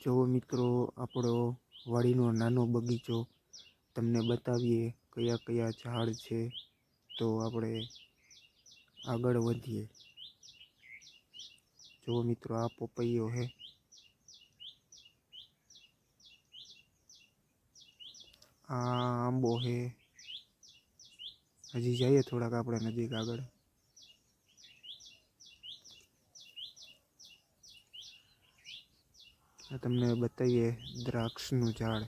જો મિત્રો, આપણો વાડીનો નાનો બગીચો. તમને બતાવીએ કયા કયા ઝાડ છે. તો આપણે આગળ વધીએ. જો મિત્રો, આ પપૈયો છે આ આંબો છે હજી જઈએ થોડાક આપણે નજીક આગળ. તમને બતાવીએ દ્રાક્ષનું ઝાડ.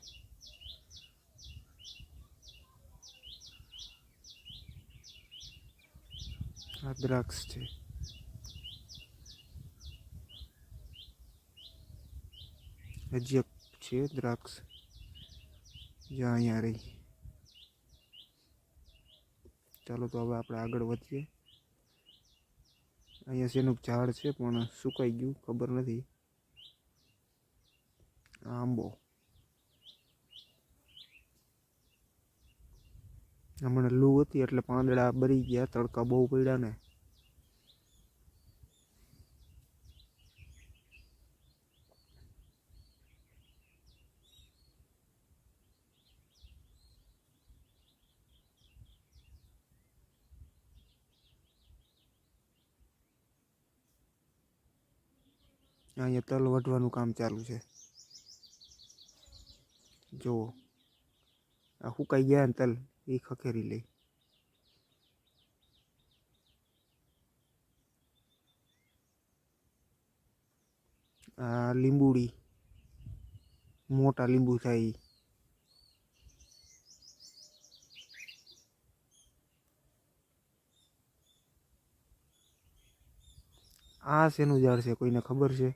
આ દ્રાક્ષ છે. હજી છે દ્રાક્ષ. જ્યાં અહીંયા રહી. ચાલો તો હવે આપણે આગળ વધીએ. અહીંયા શેનું ઝાડ છે પણ સુકાઈ ગયું, ખબર નથી. આંબો હમણાં લૂ હતી એટલે પાંદડા બરી ગયા તડકા બહુ પડ્યા ને અહીંયા તલ વઢવાનું કામ ચાલુ છે જુઓ આ સુકાઈ ગયા ને તલ, એ ખખેરી લઈ. આ લીંબુડી, મોટા લીંબુ થાય આ શેનું ઝાડ છે? કોઈને ખબર છે?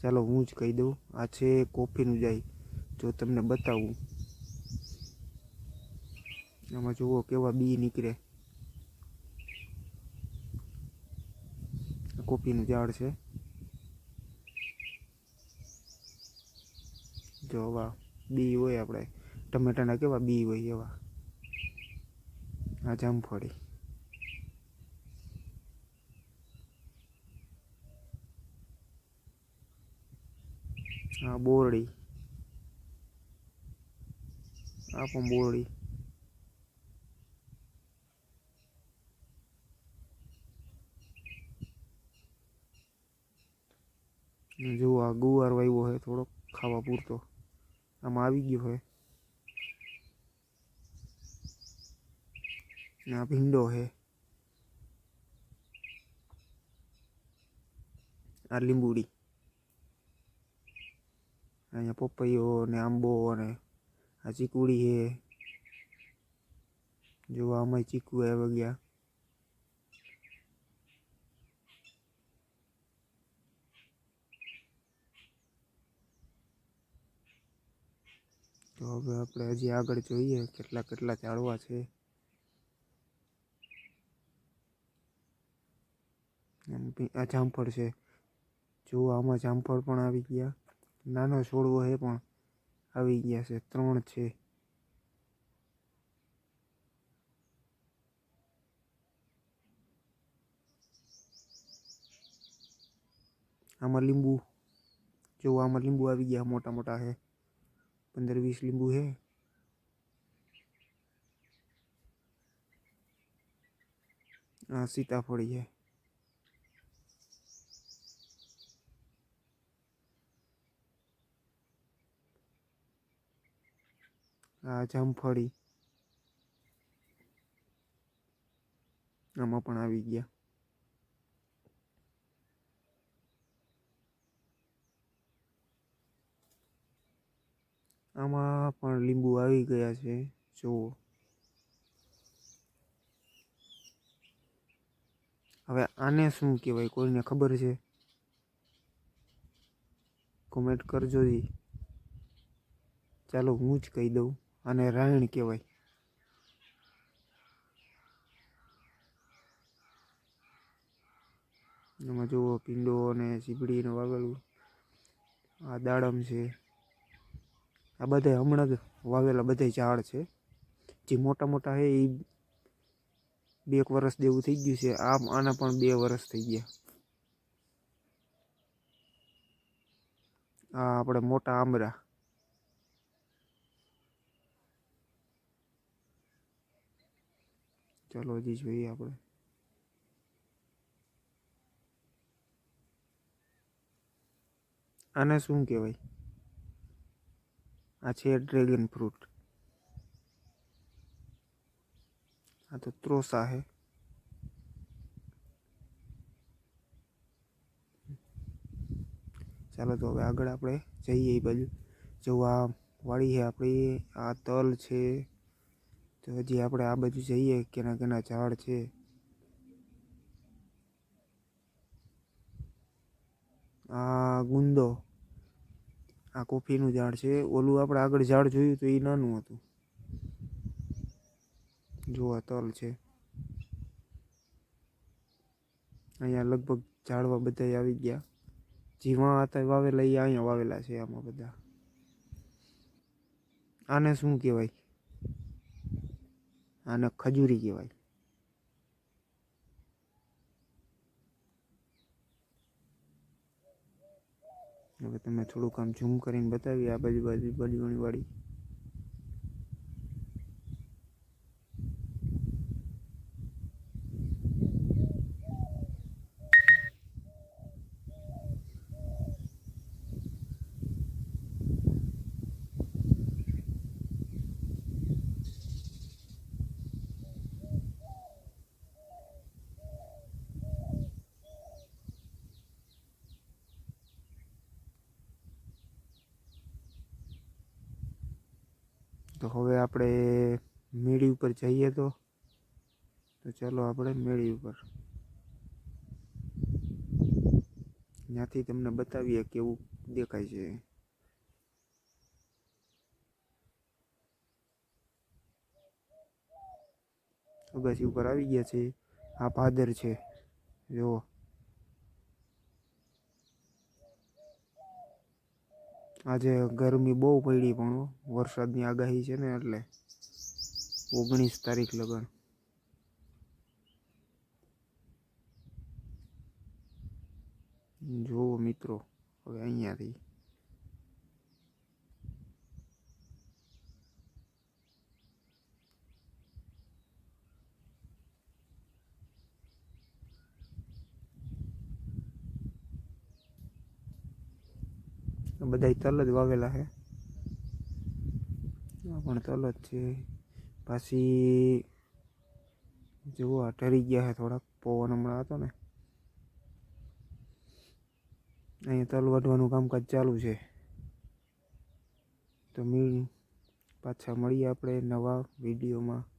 ચાલો હું જ કહી દઉં. આ છે કોફીનું જાય જો તમને બતાવું. આમાં જુઓ કેવા બી નીકળે. કોફીનું ઝાડ છે. જો હવા બી હોય આપણે. ટમેટાના કેવા બી હોય એવા. આ જામફળી. આ બોરડી. આ પણ ને જુઓ આ ગુવાર વાવ્યો છે થોડોક ખાવા પૂરતો. આમાં આવી ગયો છે આ ભીંડો છે આ લીંબુડી. અહીંયા પપૈયો ને આંબો અને આ ચીકુડી છે. જો આમાં ચીકુ આવી ગયા. તો હવે આપણે હજી આગળ જોઈએ કેટલા કેટલા ઝાડવા છે. આ જામફળ છે. જો આમાં જામફળ પણ આવી ગયા. નાનો છોડવો છે પણ. આવી ગયા છે, ત્રણ છે. આમાં લીંબુ, જો આમાં લીંબુ આવી ગયા, મોટા મોટા છે પંદર વીસ લીંબુ છે આ સીતાફળી છે. આ જામફળી. આમાં પણ આવી ગયા. આમાં પણ લીંબુ આવી ગયા છે. જુઓ. હવે આને શું કહેવાય કોઈને ખબર છે? કોમેન્ટ કરજો જી. ચાલો હું જ કહી દઉં. આને રાયણ કહેવાય. એમાં જુઓ પીંડો અને સીબડીને વાવેલું આ દાડમ છે. આ બધા હમણાં જ વાવેલા બધા ઝાડ છે. જે મોટા મોટા છે એ બે એક વર્ષ જેવું થઈ ગયું છે. આમ આના પણ બે વર્ષ થઈ ગયા. આ આપણે મોટા આંબરા ચલો હજી જોઈએ આપણે. આને શું કહેવાય? આ છે ડ્રેગન ફ્રૂટ. આ તો ત્રોસા હે. ચાલો તો હવે આગળ આપણે જઈએ એ બાજુ. જો આ વાળી છે આપણી, આ તલ છે. તો હજી આપણે આ બાજુ જઈએ કેના કેના ઝાડ છે. આ ગુંદો, આ કોફીનું ઝાડ છે. ઓલું આપણે આગળ ઝાડ જોયું તો એ નાનું હતું. જો તલ છે. અહીંયા લગભગ ઝાડવા બધા આવી ગયા. જીવા હતા, વાવેલા, એ અહીંયા વાવેલા છે આમાં બધા. આને શું કહેવાય? આને ખજૂરી કહેવાય. હવે તમે થોડુંક આમ ઝૂમ કરીને બતાવી આ બાજુ બાજુ બાજુની વાળી તો હવે આપણે મેળી ઉપર જઈએ તો. તો ચાલો આપણે મેળી ઉપર. ત્યાંથી તમને બતાવીએ કેવું દેખાય છે. અગાસી ઉપર આવી ગયા છે. આ પાદર છે. જુઓ. આજે ગરમી બહુ પડી પણ વરસાદની આગાહી છે ને એટલે ઓગણીસ તારીખ લગન. જુઓ મિત્રો, હવે અહીંયાથી. બધા તલ જ વાવેલા છે પણ તલ જ છે. પાછી જુઓ, આ ઠરી ગયા છે થોડાક. પવન હમણાં હતો ને. અહીંયા તલ વાઢવાનું કામકાજ ચાલુ છે. તો મી પાછા મળીએ આપણે નવા વિડીયોમાં.